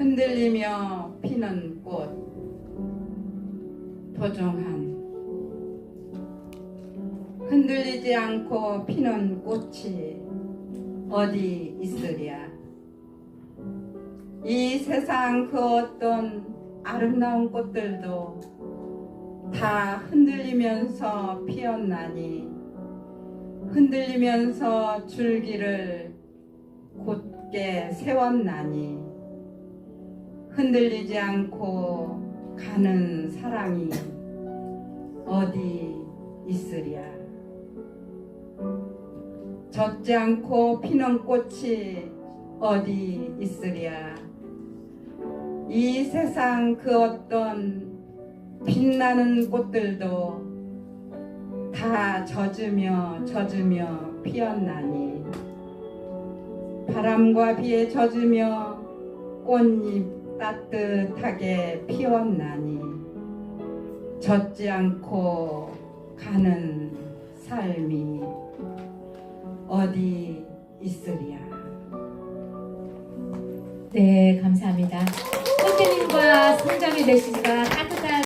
흔들리며 피는 꽃 도종한. 흔들리지 않고 피는 꽃이 어디 있으랴? 이 세상 그 어떤 아름다운 꽃들도 다 흔들리면서 피었나니 흔들리면서 줄기를 곧게 세웠나니 흔들리지 않고 가는 사랑이 어디 있으랴? 젖지 않고 피는 꽃이 어디 있으랴? 이 세상 그 어떤 빛나는 꽃들도 다 젖으며 젖으며 피었나니 바람과 비에 젖으며 꽃잎 따뜻하게 피었나니 젖지 않고 가는 삶이 어디 있으랴 네, 감사합니다. 선생님과 성장의 메시지가 딱